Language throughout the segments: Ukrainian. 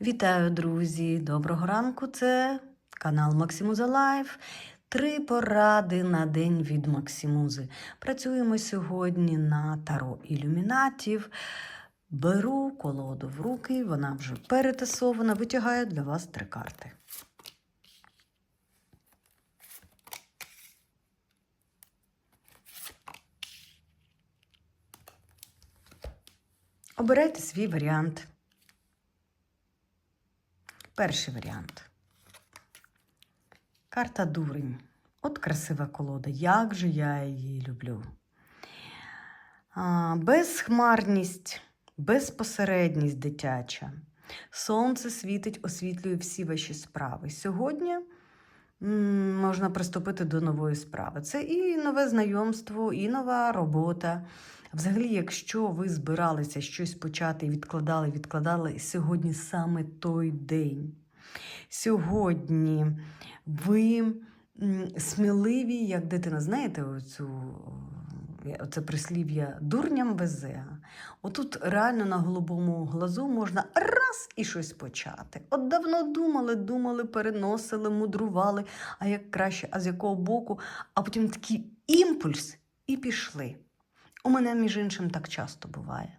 Вітаю, друзі! Доброго ранку! Це канал Максимуза Лайф. Три поради на день від Максимузи. Працюємо сьогодні на таро ілюмінатів. Беру колоду в руки, вона вже перетасована, витягаю для вас три карти. Обирайте свій варіант. Перший варіант. Карта дурень. От красива колода. Як же я її люблю. Безхмарність, безпосередність дитяча. Сонце світить, освітлює всі ваші справи. Сьогодні можна приступити до нової справи. Це і нове знайомство, і нова робота. Взагалі, якщо ви збиралися щось почати і відкладали, відкладали, сьогодні саме той день. Сьогодні ви сміливі, як дитина, знаєте, оцю, е, оце прислів'я дурням везе. Отут реально на голубому глазу можна раз і щось почати. От давно думали, думали, переносили, мудрували, а як краще, а з якого боку, а потім такий імпульс і пішли. У мене, між іншим, так часто буває.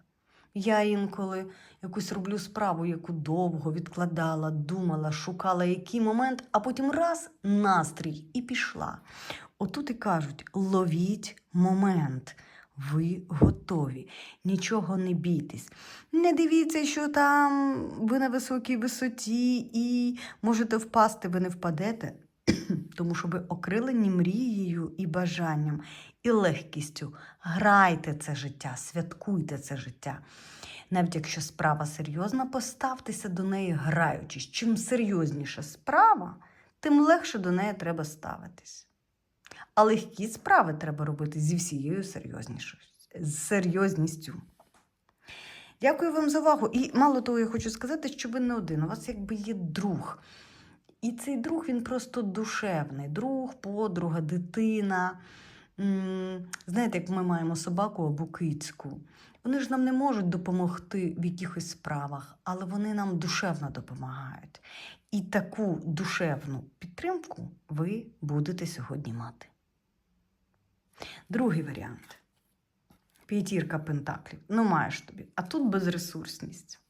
Я інколи якусь роблю справу, яку довго відкладала, думала, шукала який момент, а потім раз настрій і пішла. Отут і кажуть: ловіть момент. Ви готові, нічого не бійтесь. Не дивіться, що там ви на високій висоті і можете впасти, ви не впадете, тому що ви окрилені мрією і бажанням, і легкістю. Грайте це життя, святкуйте це життя. Навіть якщо справа серйозна, поставтеся до неї граючись. Чим серйозніша справа, тим легше до неї треба ставитись. А легкі справи треба робити зі всією серйозністю. Дякую вам за увагу. І мало того, я хочу сказати, що ви не один. У вас якби є друг. І цей друг він просто душевний. Друг, подруга, дитина. Знаєте, як ми маємо собаку або кицьку. Вони ж нам не можуть допомогти в якихось справах, але вони нам душевно допомагають. І таку душевну підтримку ви будете сьогодні мати. Другий варіант. П'ятірка пентаклів. Ну, маєш тобі. А тут безресурсність.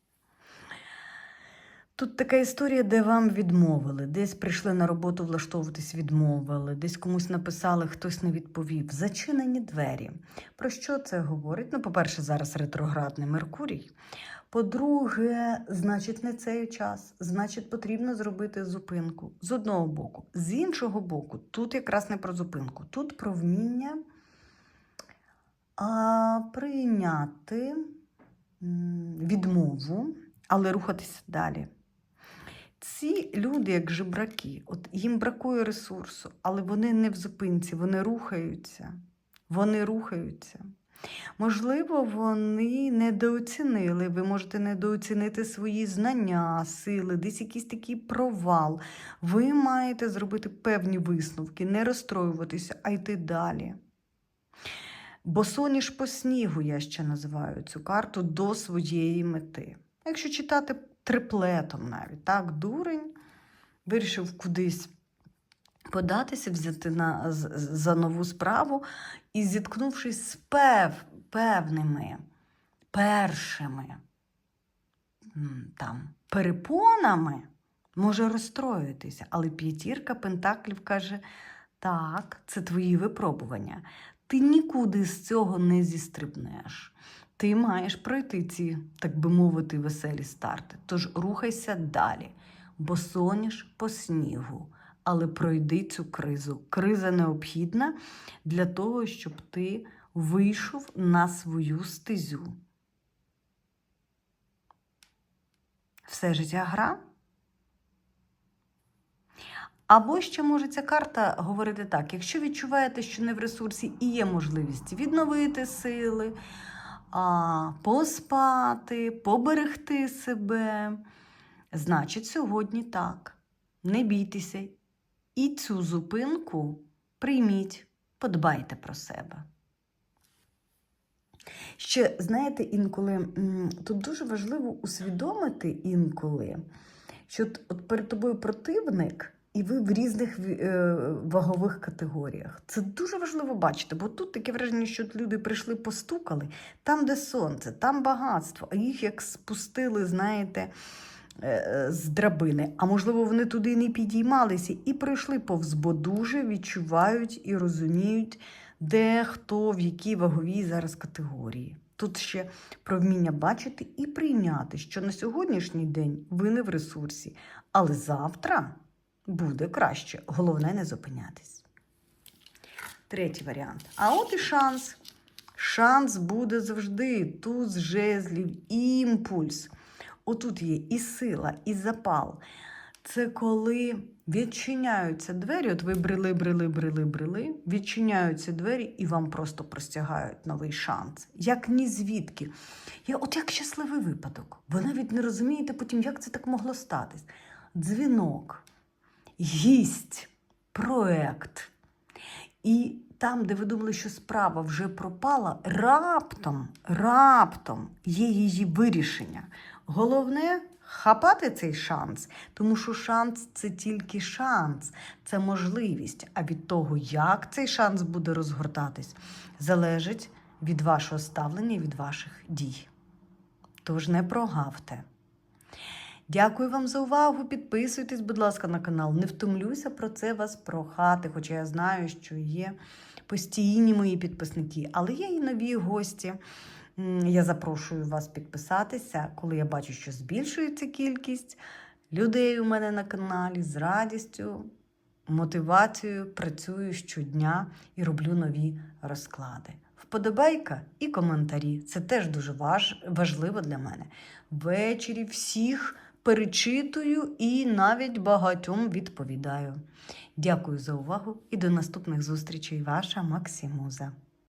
Тут така історія, де вам відмовили, десь прийшли на роботу влаштовуватись, відмовили, десь комусь написали, хтось не відповів. Зачинені двері. Про що це говорить? Ну, по-перше, зараз ретроградний Меркурій. По-друге, значить, не цей час. Значить, потрібно зробити зупинку з одного боку. З іншого боку, тут якраз не про зупинку, тут про вміння а, прийняти відмову, але рухатися далі. Ці люди, як жебраки, от їм бракує ресурсу, але вони не в зупинці, вони рухаються. Вони рухаються. Можливо, вони недооцінили. Ви можете недооцінити свої знання, сили, десь якийсь такий провал. Ви маєте зробити певні висновки, не розстроюватися, а йти далі. Бо соніш по снігу я ще називаю цю карту до своєї мети. Якщо читати триплетом навіть, так, дурень вирішив кудись податися, взяти на, за нову справу і зіткнувшись з пев, певними першими там, перепонами, може розстроїтися. Але п'ятірка Пентаклів каже: так, це твої випробування. Ти нікуди з цього не зістрибнеш. Ти маєш пройти ці, так би мовити, веселі старти. Тож рухайся далі, бо соняш по снігу. Але пройди цю кризу. Криза необхідна для того, щоб ти вийшов на свою стезю. Все життя гра. Або ще може ця карта говорити так: якщо відчуваєте, що не в ресурсі і є можливість відновити сили, а, поспати, поберегти себе, значить, сьогодні так. Не бійтеся. І цю зупинку прийміть, подбайте про себе. Ще, знаєте, інколи тут дуже важливо усвідомити інколи, що от перед тобою противник, і ви в різних е, вагових категоріях. Це дуже важливо бачити, бо тут таке враження, що люди прийшли, постукали, там, де сонце, там багатство, а їх як спустили, знаєте. е, З драбини, а можливо, вони туди не підіймалися і пройшли повз, бо дуже відчувають і розуміють, де хто в якій ваговій зараз категорії. Тут ще про вміння бачити і прийняти, що на сьогоднішній день ви не в ресурсі, але завтра буде краще. Головне не зупинятись. Третій варіант. А от і шанс. Шанс буде завжди. Туз жезлів, імпульс. Отут є і сила, і запал. Це коли відчиняються двері, от ви брели, брели, брели, брели, відчиняються двері і вам просто простягають новий шанс. Як ні звідки. Я, от як щасливий випадок. Ви навіть не розумієте потім, як це так могло статись. Дзвінок, гість, проект. І там, де ви думали, що справа вже пропала, раптом, раптом є її вирішення. Головне хапати цей шанс, тому що шанс це тільки шанс, це можливість. А від того, як цей шанс буде розгортатись, залежить від вашого ставлення, і від ваших дій. Тож не прогавте. Дякую вам за увагу. Підписуйтесь, будь ласка, на канал. Не втомлюся про це вас прохати, хоча я знаю, що є постійні мої підписники, але є і нові гості. Я запрошую вас підписатися, коли я бачу, що збільшується кількість людей у мене на каналі з радістю, мотивацією працюю щодня і роблю нові розклади. Вподобайка і коментарі. Це теж дуже важ... важливо для мене. Ввечері всіх перечитую і навіть багатьом відповідаю. Дякую за увагу і до наступних зустрічей. Ваша Максимуза.